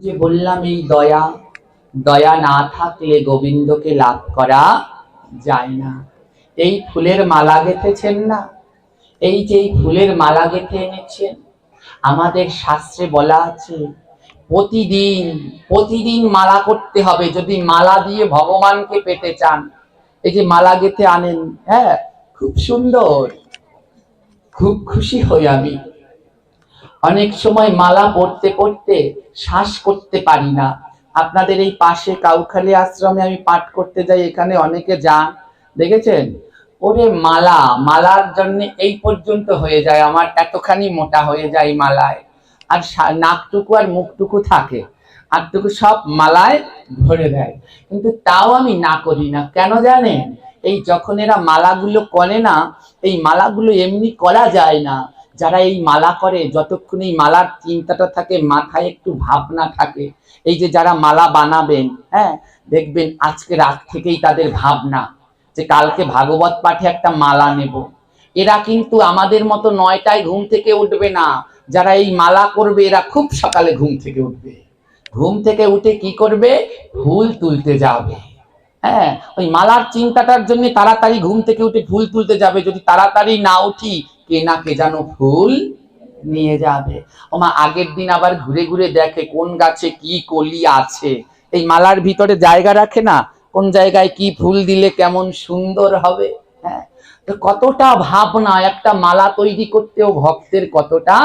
যে বললাম এই দয়া দয়া না থাকলে গোবিন্দকে লাভ করা যায় না। এই ফুলের মালা গেঁথেছেন না, এই যে এই ফুলের মালা গেঁথে এনেছেন, আমাদের শাস্ত্রে বলা আছে, প্রতিদিন প্রতিদিন মালা করতে হবে, যদি মালা দিয়ে ভগবানকে পেতে চান। এই যে মালা গেঁথে আনেন হ্যাঁ খুব সুন্দর, খুব খুশি হই আমি। অনেক সময় মালা পড়তে পড়তে শ্বাস করতে পারি না। আপনাদের এই পাশে কাউখালী আশ্রমে আমি পাঠ করতে যাই, এখানে অনেকে যান, দেখেছেন? ওরে মালা, মালার জন্য এই পর্যন্ত হয়ে যায়, আমার এতখানি মোটা হয়ে যায় মালায়। আর নাকটুকু আর মুখটুকু থাকে আরটুকু সব মালায় ভরে দেয়। কিন্তু তাও আমি না করি না। কেন জানেন? এই যখন এরা মালাগুলো করে না, এই মালাগুলো এমনি করা যায় না। যারা এই মালা করে, যতক্ষণ এই মালার চিন্তাটা থাকে, মাথায় একটু ভাবনা থাকে, এই যে যারা মালা বানাবেন হ্যাঁ দেখবেন আজকে রাত থেকেই তাদের ভাবনা যে কালকে ভাগবত পাঠে একটা মালা নেব। এরা কিন্তু আমাদের মতো নয়টায় ঘুম থেকে উঠবে না। যারা এই মালা করবে, এরা খুব সকালে ঘুম থেকে উঠবে। ঘুম থেকে উঠে কি করবে? ফুল তুলতে যাবে। হ্যাঁ ওই মালার চিন্তাটার জন্য তাড়াতাড়ি ঘুম থেকে উঠে ফুল তুলতে যাবে। যদি তাড়াতাড়ি না উঠি কে না কে যেন ফুল নিয়ে যাবে। ওমা, আগের দিন আবার ঘুরে ঘুরে দেখে কোন গাছে কি কলি আছে। এই মালার ভিতরে জায়গা রাখে না, কোন জায়গায় কি ফুল দিলে কেমন সুন্দর হবে। হ্যাঁ তো কতটা ভাবনা, একটা মালা তৈরি করতেও ভক্তের কতটা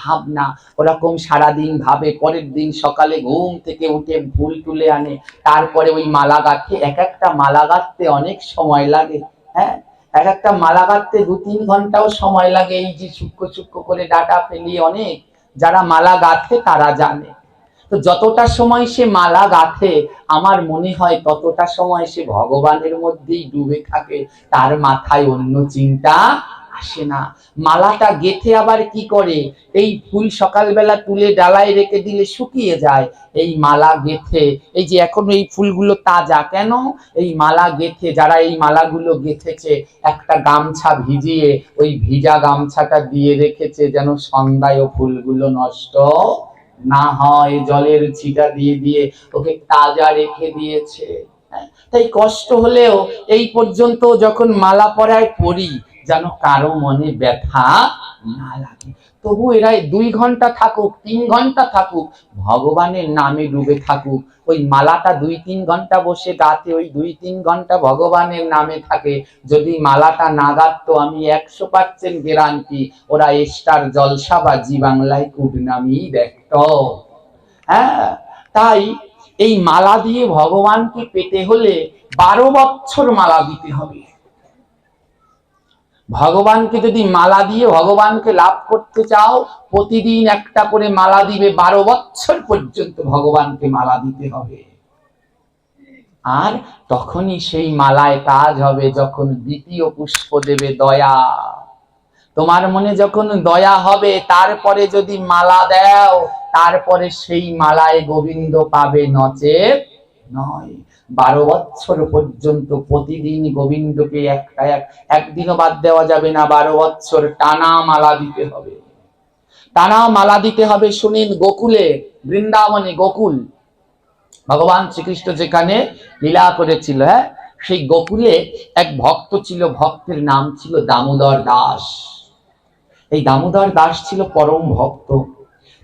ভাবনা। ওরকম সারাদিন ভাবে, পরের দিন সকালে ঘুম থেকে উঠে ফুল তুলে আনে। তারপরে ওই মালা গাঁথে, এক একটা মালা গাঁথতে অনেক সময় লাগে। হ্যাঁ এক একটা মালা গাঁথতে দু তিন ঘন্টাও সময় লাগে, এই যে সূক্ষ্ম সূক্ষ্ম করে ডাটা ফেলিয়ে অনেক যারা মালা গাঁথে তারা জানে। তো যতটা সময় সে মালা গাঁথে, আমার মনে হয় ততটা সময় সে ভগবানের মধ্যেই ডুবে থাকে, তার মাথায় অন্য চিন্তা আসে না। মালাটা গেথে আবার কি করে? এই ফুল সকালবেলা তুলে ডালায় রেখে দিলে শুকিয়ে যায়। এই মালা গেথে এই যে এখন এই ফুলগুলো তাজা কেন? এই মালা গেথে যারা এই মালাগুলো গেথেছে একটা গামছা ভিজিয়ে ওই ভিজা গামছাটা দিয়ে রেখেছে যেন সন্ধ্যায় ও ফুলগুলো নষ্ট না হয় জলের ছিটা দিয়ে দিয়ে ওকে তাজা রেখে দিয়েছে। হ্যাঁ, তাই কষ্ট হলেও এই পর্যন্ত যখন মালা পরায় পড়ি যেন কারও মনে ব্যথা না লাগে। তবু এরা দুই ঘণ্টা থাকুক, তিন ঘণ্টা থাকুক, ভগবানের নামে ডুবে থাকুক। ওই মালাটা দুই তিন ঘণ্টা বসে গাতে, ওই দুই তিন ঘণ্টা ভগবানের নামে থাকে। যদি মালাটা না গাতো আমি একশো পার্সেন্ট গ্যারান্টি ওরা স্টার জলসা বা জি বাংলায় কুটনামি দেখত হ্যাঁ তাই এই মালা দিয়ে ভগবানকে পেতে হলে বারো বছর মালা দিতে হবে। ভগবানকে যদি মালা দিয়ে ভগবানকে লাভ করতে চাও, প্রতিদিন একটা করে মালা দিবে, বারো বছর পর্যন্ত ভগবানকে মালা দিতে হবে। আর তখনই সেই মালায় কাজ হবে যখন দ্বিতীয় পুষ্প দেবে দয়া। তোমার মনে যখন দয়া হবে, তারপরে যদি মালা দেও, তারপরে সেই মালায় গোবিন্দ পাবে নচেত নয়। বারো বৎসর পর্যন্ত প্রতিদিন গোবিন্দকে একটা এক একদিনও বাদ দেওয়া যাবে না, বারো বৎসর টানা মালা দিতে হবে। টানা মালা দিতে হবে শুনিন গোকুলে, বৃন্দাবনে গোকুল। ভগবান শ্রীকৃষ্ণ যেখানে লীলা করেছিল হ্যাঁ সেই গোকুলে এক ভক্ত ছিল, ভক্তের নাম ছিল দামোদর দাস। এই দামোদর দাস ছিল পরম ভক্ত।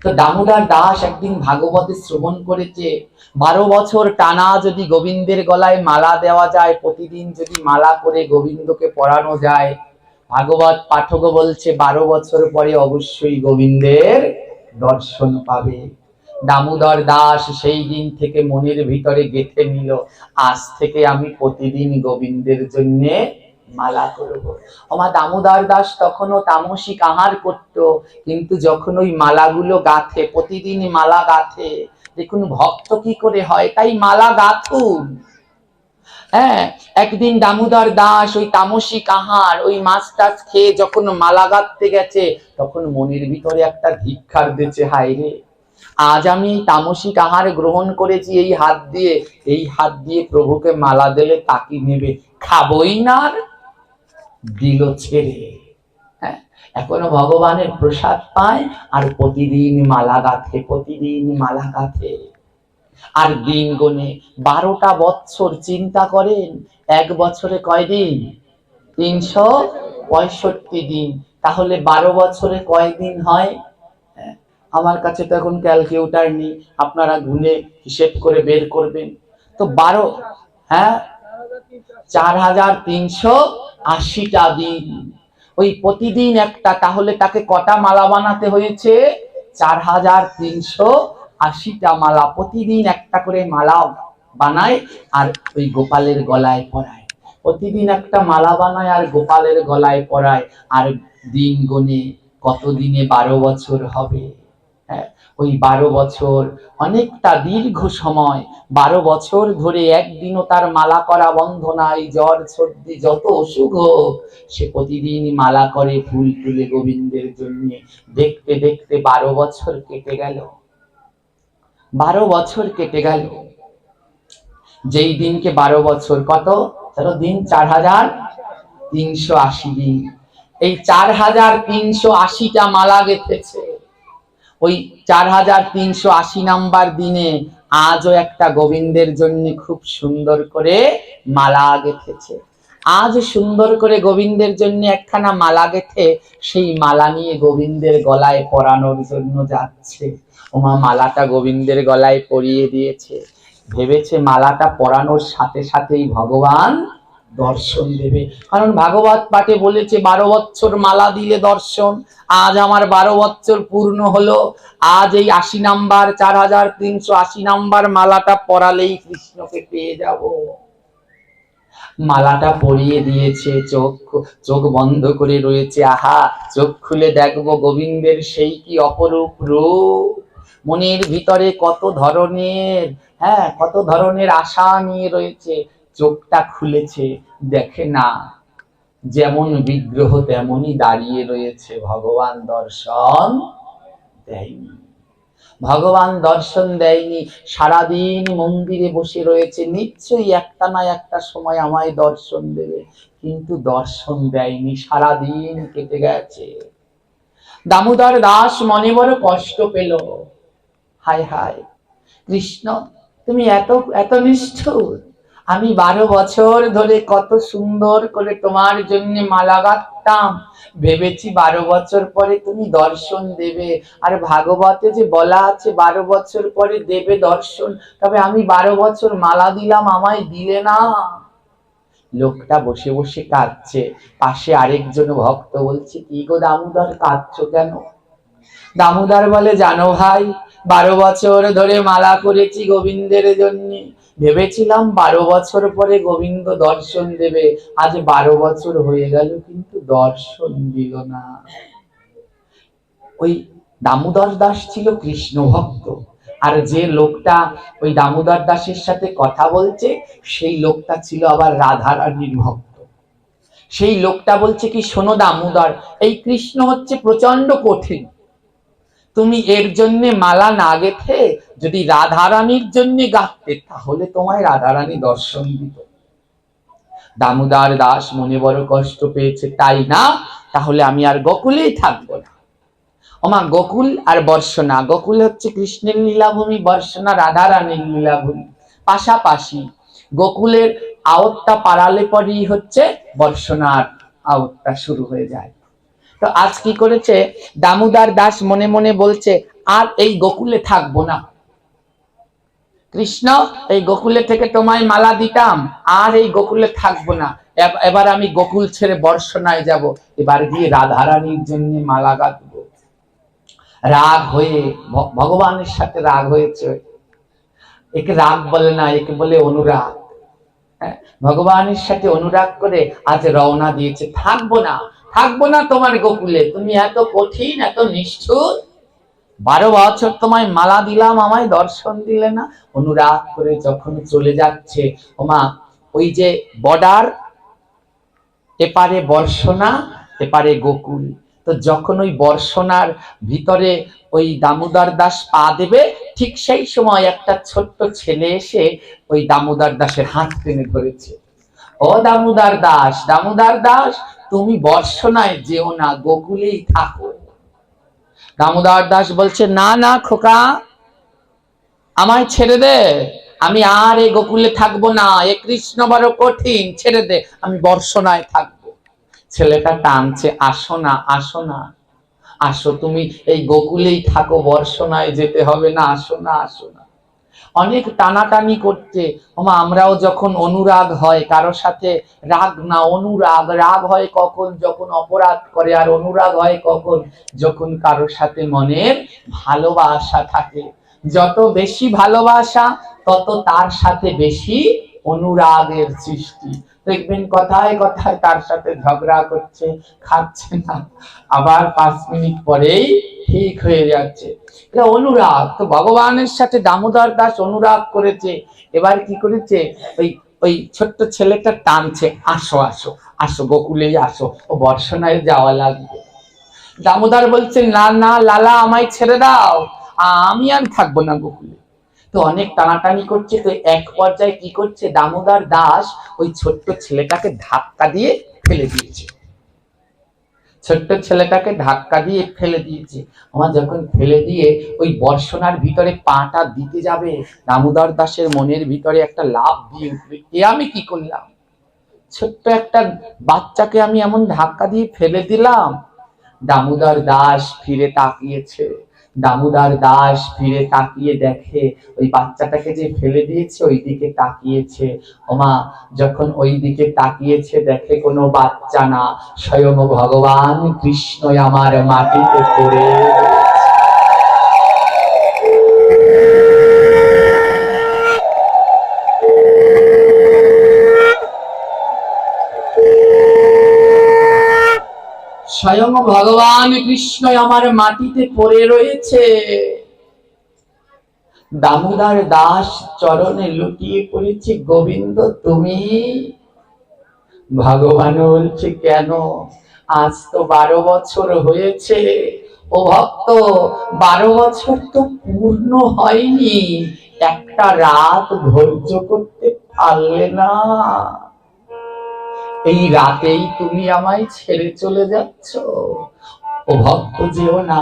তো দামোদর দাস একদিন ভাগবতে শ্রবণ করেছে, বারো বছর টানা যদি গোবিন্দের গলায় মালা দেওয়া যায়, প্রতিদিন যদি মালা করে গোবিন্দকে পড়ানো যায়। ভাগবত পাঠক বলছে, বারো বছর পরে অবশ্যই গোবিন্দের দর্শন পাবে। দামোদর দাস সেই দিন থেকে মনের ভিতরে গেঁথে নিল, আজ থেকে আমি প্রতিদিন গোবিন্দের জন্য মালা করব। আমার দামোদর দাস তখনও তামসিক আহার করত, কিন্তু যখন ওই মালাগুলো গাথে, প্রতিদিন মালা গাথে, দেখুন ভক্ত কি করে হয়, তাই মালা গাথুন। হ্যাঁ একদিন দামোদর দাস ওই তামসিক আহার, ওই মাছ টাছ খেয়ে যখন মালা গাঁথতে গেছে, তখন মনের ভিতরে একটা ধিক্ষার দিচ্ছে হায় রে! আজ আমি তামসিক আহার গ্রহণ করেছি, এই হাত দিয়ে, এই হাত দিয়ে প্রভুকে মালা দিলে তাকি নেবে। খাবই না আর দিল ছেড়ে। হ্যাঁ? এখনও ভগবানের প্রসাদ পায় আর প্রতিদিন মালা গাথে প্রতিদিন মালা গাথে। আর দিন গনে বারোটা বছর চিন্তা করেন এক বছরে কয় দিন তিনশো পঁয়ষট্টি দিন। তাহলে বারো বছরে কয় দিন হয়? হ্যাঁ, আমার কাছে তো এখন ক্যালকুলেটার নেই আপনারা গুনে হিসেব করে বের করবেন। তো বারো হ্যাঁ? চার হাজার তিনশো আশিটা দিন। ওই প্রতিদিন একটা, তাহলে তাকে কটা মালা বানাতে হয়েছে? চার হাজার তিনশো আশিটা মালা। প্রতিদিন একটা করে মালা বানায় আর ওই গোপালের গলায় পরায়। প্রতিদিন একটা মালা বানায় আর গোপালের গলায় পরায়। আর দিন গনে কত দিনে বারো বছর হবে? হ্যাঁ ওই বারো বছর, অনেকটা দীর্ঘ সময়, বারো বছর ধরে একদিনও তার মালা করা বন্ধ নাই, জ্বর, সর্দি, যত অসুখ হোক, সে প্রতিদিন মালা করে ফুল তুলে গোবিন্দের জন্য। দেখতে দেখতে বারো বছর কেটে গেল। বারো বছর কেটে গেল। যেই দিনকে বারো বছর কত? ধরো দিন চার হাজার তিনশো আশি দিন। এই চার হাজার তিনশো আশিটা মালা গেঁথেছে। ওই চার হাজার তিনশো আশি নাম্বার দিনে আজও একটা গোবিন্দের জন্য খুব সুন্দর করে মালা গেঁথেছে। আজ সুন্দর করে গোবিন্দের জন্য একখানা মালা গেথে সেই মালা নিয়ে গোবিন্দের গলায় পরানোর জন্য যাচ্ছে। ওমা, মালাটা গোবিন্দের গলায় পরিয়ে দিয়েছে। ভেবেছে মালাটা পরানোর সাথে সাথেই ভগবান দর্শন দেবে। কারণ ভাগবত পাঠে বলেছে, বারো বছর মালা দিলে দর্শন, আজ আমার বারো বছর পূর্ণ হলো। আজ এই আশি নাম্বার, চার হাজার তিনশো আশি নাম্বার মালাটা পরালেই কৃষ্ণকে পেয়ে যাব। মালাটা পরিয়ে দিয়েছে চোখ চোখ বন্ধ করে রয়েছে। আহা, চোখ খুলে দেখব গোবিন্দের সেই কি অপরূপ রূপ। মনের ভিতরে কত ধরনের হ্যাঁ কত ধরনের আশা নিয়ে রয়েছে। চোখটা খুলেছে, দেখে না। যেমন বিগ্রহ তেমনই দাঁড়িয়ে রয়েছে। ভগবান দর্শন দেয়নি। ভগবান দর্শন দেয়নি। সারাদিন মন্দিরে বসে রয়েছে। নিশ্চয়ই একটা না একটা সময় আমায় দর্শন দেবে। কিন্তু দর্শন দেয়নি। সারাদিন কেটে গেছে। দামোদর দাস মনে বড় কষ্ট পেল। হায় হায়, কৃষ্ণ, তুমি এত এত নিষ্ঠুর। আমি বারো বছর ধরে কত সুন্দর করে তোমার জন্য মালা গাঁথতাম। ভেবেছি বারো বছর পরে তুমি দর্শন দেবে। আর ভাগবতে যে বলা আছে, বারো বছর পরে দেবে দর্শন। তবে আমি বারো বছর মালা দিলাম, আমায় দিলে না। লোকটা বসে বসে কাঁদছে। পাশে আরেকজন ভক্ত বলছে, কি গো দামোদর, কাঁদছো কেন? দামোদর বলে, জানো ভাই, বারো বছর ধরে মালা করেছি গোবিন্দের জন্য। ভেবেছিলাম বারো বছর পরে গোবিন্দ দর্শন দেবে, আজ বারো বছর হয়ে গেল কিন্তু দর্শন দিল না। ওই দামোদর দাস ছিল কৃষ্ণ ভক্ত, আর যে লোকটা ওই দামোদর দাসের সাথে কথা বলছে, সেই লোকটা ছিল আবার রাধা রানীর ভক্ত। সেই লোকটা বলছে কি, শোনো দামোদর, এই কৃষ্ণ হচ্ছে প্রচণ্ড কঠিন। তুমি এর জন্য মালা না গেথে যদি রাধারানীর জন্য গাঁথতে, তাহলে তোমায় রাধারানী দর্শন দিত। দামোদর দাস মনে বড় কষ্ট পেয়েছে, তাই না? তাহলে আমি আর গোকুলেই থাকব না। ওমা, গোকুল আর বর্ষনা, গোকুল হচ্ছে কৃষ্ণের লীলাভূমি, বর্ষনা রাধারানীর লীলাভূমি। পাশাপাশি গোকুলের আওতটা পাড়ালে পরেই হচ্ছে বর্ষনার আওতটা শুরু হয়ে যায়। তো আজ কি করেছে? দামোদর দাস মনে মনে বলছে, আর এই গোকুলে থাকব না। কৃষ্ণ এই গোকুলে থেকে তোমায় মালা দিতাম। আর এই গোকুলে থাকব না। এবার আমি গোকুল ছেড়ে বর্ষনায় যাব। এবার গিয়ে রাধারানীর জন্য মালা গাঁথবো। রাগ হয়ে ভগবানের সাথে রাগ হয়েছে। একে রাগ বলে না একে বলে অনুরাগ। হ্যাঁ, ভগবানের সাথে অনুরাগ করে আজ রওনা দিয়েছে। থাকব না থাকব না তোমার গোকুলে। তুমি এত কঠিন এত নিষ্ঠুর। বারো বছর তোমায় মালা দিলাম, আমায় দর্শন দিলে না? অনুরাগ করে যখন চলে যাচ্ছে, ওমা, ওই যে বর্ডার, এপারে বর্ষনা, এপারে গোকুল। তো যখন ওই বর্ষনার ভিতরে ওই দামোদর দাস পা দেবে, ঠিক সেই সময় একটা ছোট্ট ছেলে এসে ওই দামোদর দাসের হাত টেনে ধরেছে। ও দামোদর দাস দামোদর দাস, তুমি বর্ষনায় যেও না, গোকুলেই থাকো। দামোদর দাস বলছে, না না, খোকা, আমায় ছেড়ে দে। আমি আর এই গোকুলে থাকব না। এ কৃষ্ণ বড় কঠিন, ছেড়ে দে। আমি বর্ষনায় থাকব। ছেলেটা টানছে, আসো না আসো না, আসো। তুমি এই গোকুলেই থাকো, বর্ষনায় যেতে হবে না। আসো না আসো না। অনেক টানাটানি করতে ওমা, আমরাও যখন অনুরাগ হয় কারোর সাথে রাগ না, অনুরাগ। রাগ হয় কখন? যখন অপরাধ করে, আর অনুরাগ হয় কখন? যখন কারোর সাথে মনের ভালোবাসা থাকে। যত বেশি ভালোবাসা, তত তার সাথে বেশি অনুরাগের সৃষ্টি। দেখবেন কথায় কথায় তার সাথে ঝগড়া করছে, খাচ্ছে না। আবার পাঁচ মিনিট পরেই ঠিক হয়ে যাচ্ছে। এটা অনুরাগ। তো ভগবানের সাথে দামোদর দাস অনুরাগ করেছে। এবার কি করেছে? ওই ওই ছোট্ট ছেলেটা টানছে, আসো আসো আসো, গোকুলেই আসো, ও বর্ষণায় যাওয়া লাগবে। দামোদর বলছে, না না, লালা, আমায় ছেড়ে দাও। আমি আর থাকব না গোকুলে। তো অনেক টানাটানি করছে, তো এক পর্যায়ে কি করছে? দামোদর দাস ওই ছোট্ট ছেলেটাকে ধাক্কা দিয়ে ফেলে দিয়েছে। ছোট্ট ছেলেটাকে ধাক্কা দিয়ে ফেলে দিয়েছে। আমার যখন ফেলে দিয়ে ওই বর্ষনার ভিতরে পাটা দিতে যাবে, দামোদর দাসের মনের ভিতরে একটা লাভ দিয়ে উঠবে। এ আমি কি করলাম? ছোট্ট একটা বাচ্চাকে আমি এমন ধাক্কা দিয়ে ফেলে দিলাম। দামোদর দাস ফিরে তাকিয়েছে। দামোদর দাস ফিরে তাকিয়ে দেখে, ওই বাচ্চাটাকে যে ফেলে দিয়েছে ওই দিকে তাকিয়েছে। ওমা, যখন ওই দিকে তাকিয়েছে দেখে কোনো বাচ্চা না। স্বয়ং ভগবান কৃষ্ণ আমার মাটিতে পড়ে। স্বয়ং ভগবান কৃষ্ণ আমার মাটিতে পড়ে রয়েছে। দামোদর দাস চরণে লুটিয়ে পড়েছে, গোবিন্দ তুমি? ভগবান বলছে, কেন? আজ তো বারো বছর হয়েছে। ও ভক্ত, বারো বছর তো পূর্ণ হয়নি। একটা রাত ধৈর্য করতে পারলে না। এই রাতেই তুমি আমায় ছেড়ে চলে যাচ্ছ। ও ভক্ত যেও না।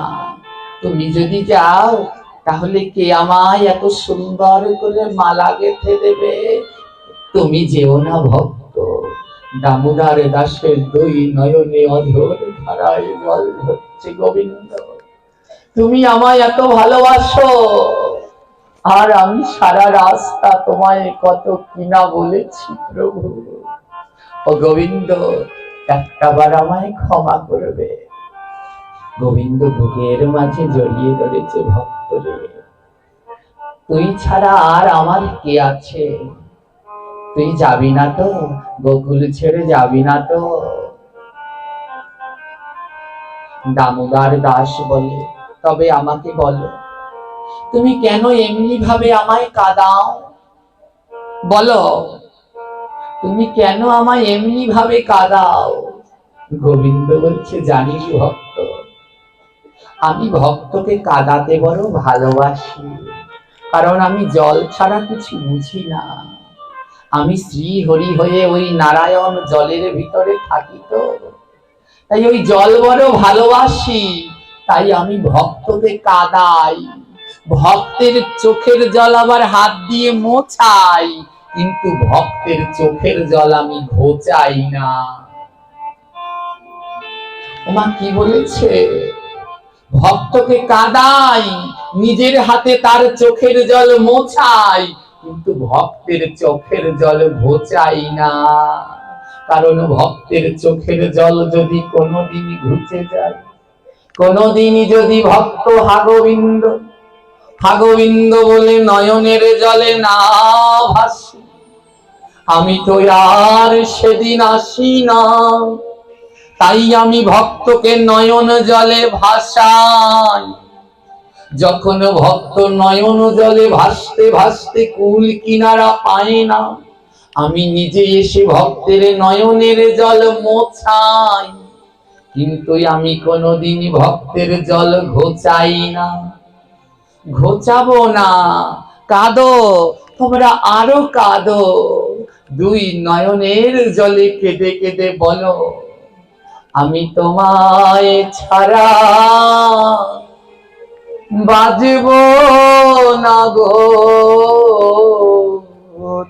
তুমি যদি যাও, তাহলে কে আমায় এত সুন্দর করে মালা গেঁথে দেবে? তুমি যেও না ভক্ত। দামোদর দাসের দুই নয়নে অধর ধারায় জল ধরছে গোবিন্দ। তুমি আমায় এত ভালোবাসো। আর আমি সারা রাস্তা তোমায় কত কিনা বলেছি প্রভু। ও গোবিন্দ, একটাবার আমায় ক্ষমা করবে। গোবিন্দ বুকের মাঝে জড়িয়ে ধরেছে ভক্তরে। তুই ছাড়া আর আমার কে আছে? তুই যাবি না তো, গোকুল ছেড়ে যাবি না তো। দামোদর দাস বলে, তবে আমাকে বলো, তুমি কেন এমনি ভাবে আমায় কাদাও? বলো। তুমি কেন আমায় এমনি ভাবে কাঁদাও? গোবিন্দ বলছে জানিস ভক্ত। আমি ভক্তকে কাঁদাতে বড় ভালোবাসি, কারণ আমি জল ছাড়া কিছু বুঝি না। আমি শ্রী হরি হয়ে ওই নারায়ণ জলের ভিতরে থাকি তো। তাই ওই জল বড় ভালোবাসি, তাই আমি ভক্তকে কাদাই। ভক্তের চোখের জল আবার হাত দিয়ে মোছাই কিন্তু ভক্তের চোখের জল আমি ঘোচাই না। ওমা কি বলেছে? ভক্তকে কাদাই, নিজের হাতে তার চোখের জল মোছাই, কিন্তু ভক্তের চোখের জল ঘোচাই না। কারণ ভক্তের চোখের জল যদি কোনোদিন ঘুচে যায় কোনোদিনই যদি ভক্ত হাগোবিন্দ হাগোবিন্দ বলে নয়নের জলে না ভাসি। আমি তো আর সেদিন আসি না। তাই আমি ভক্তকে নয়ন জলে ভাসাই। যখন ভক্ত নয়ন জলে ভাসতে ভাসতে কুল কিনারা পায় না, আমি নিজে এসে ভক্তের নয়নের জল মোছাই। কিন্তু আমি কোনোদিন ভক্তের জল ঘোচাই না। ঘোচাবো না। কাঁদো, তোমরা আরও কাঁদো। দুই নয়নের জলে কেঁদে কেঁদে বলো, আমি তোমায় ছাড়া বাজব না গো তোমার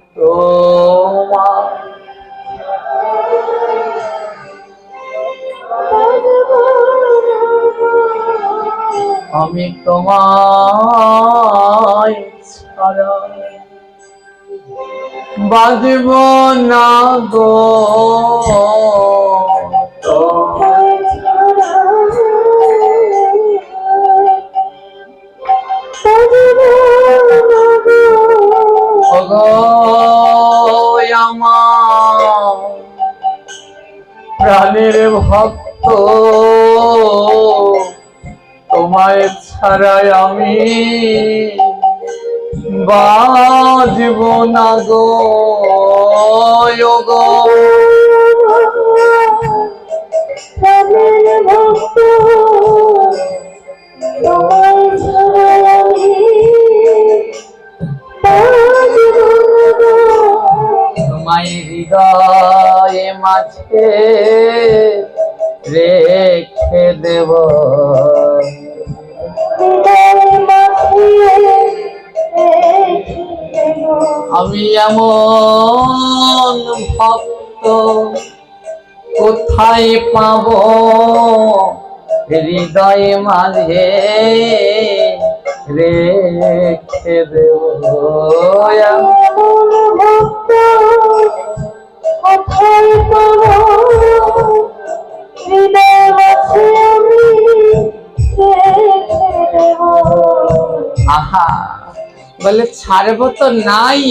আমি তোমায় ছাড়া বাজব না গো। প্রাণের ভক্ত। তোমায় ছাড়াই আমি বাজব না গো। ওগো। তোমায় হৃদয়ে মাঝে রেখে দেব। আমি এমন ভক্ত কোথায় পাব হৃদয়ে মাঝে? রেখে দেব কোথায় পাবো হৃদয় আছে আহা, বলে, ছাড়বো তো নাই।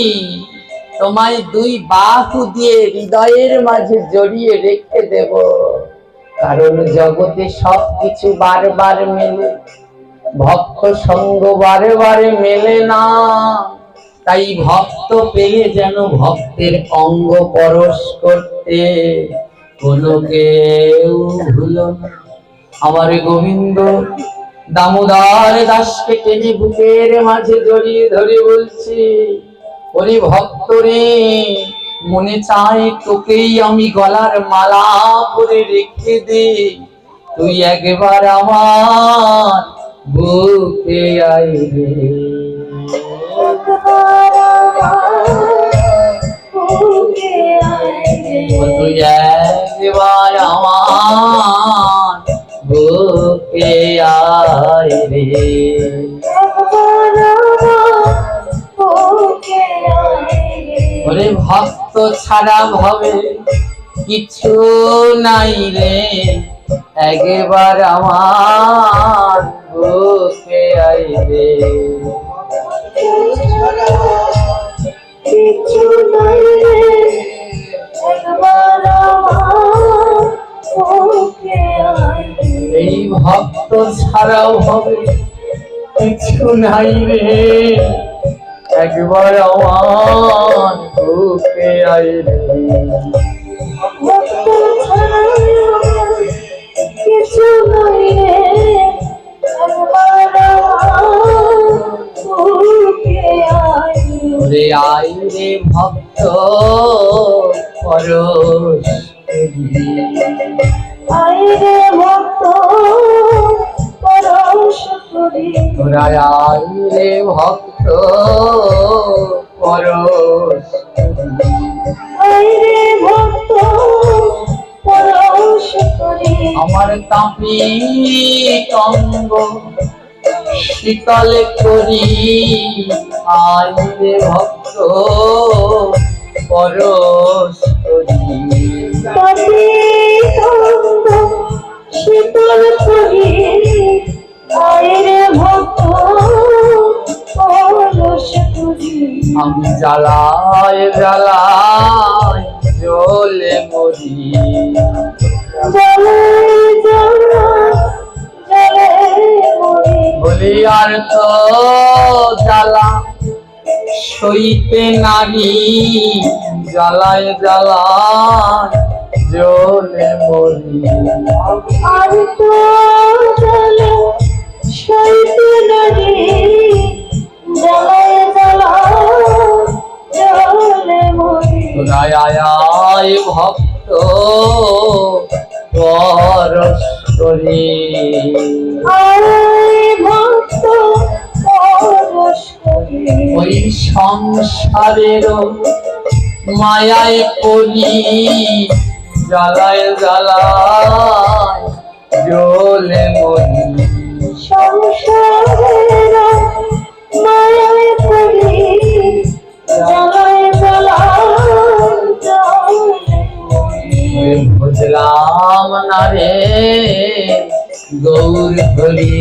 তোমায় দুই বাহু দিয়ে হৃদয়ের মাঝে জড়িয়ে রেখে দেব। কারণ জগতে সব কিছু বারবার মেলে, ভক্ত সঙ্গ বারে বারে মেলে না। তাই ভক্ত পেলে যেন ভক্তের অঙ্গ পরশ করতে কোনো কেউ ভুলো আমার গোবিন্দ দামোদর দাসকে টেনে বুকের মাঝে জড়িয়ে ধরে বলছি ওরে ভক্ত রে মনে চায় তোকেই আমি গলার মালা করে রেখে দে তুই একবার আমার বুকে আই রে একবার আমার বুকে আয় রে। তুই একবার আমার ভক্ত ছাড়া ভবে কিছু নাই রে। একবার আমার বুকে আইবে। কিছু নাই রে, একবার আমার বুকে আয় এই ভক্ত ছাড়াও হবে কিছু নাই রে। একবার আমার বুকে ভক্ত কিছু নাই রে, রে। আই রে ভক্ত পরশ আইরে ভক্ত পরশ তোরা আই রে ভক্ত পরশ। ভক্ত পরশ করি। আমার তাপি অঙ্গ শীতল করি। আই রে ভক্ত পরশ করি। শীতল করি। আইরে ভক্ত আমি জ্বালায় জ্বালায় জলে জলে জলে মরি। বলি, আর তো জ্বালা সইতে নারী জ্বালায় জ্বালায় জ্বলে মরি। আর তো আয় ভক্ত পরশ করি ভক্ত ওই সংসারের মায়ায় পড়ি জ্বালায় জ্বালায় জ্বলে মরি। সংসারের মায়ায় পড়ি জ্বালায় জ্বালায় বুঝলাম না রে গৌর হরি।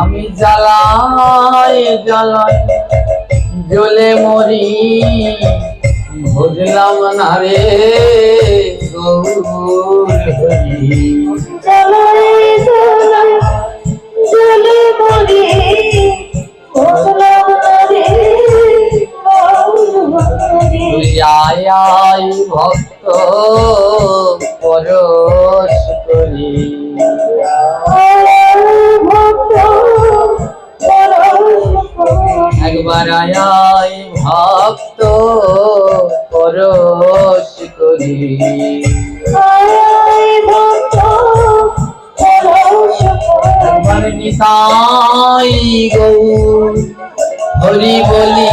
আমি জ্বালায় জ্বালায় জ্বলে মরি। বুঝলাম না রে গৌর হরি। জ্বলে মরি। বুঝলাম আয় ভক্ত পরশ করি একবার আয় ভক্ত পরশ করি নিতাই গৌর হরি বলি।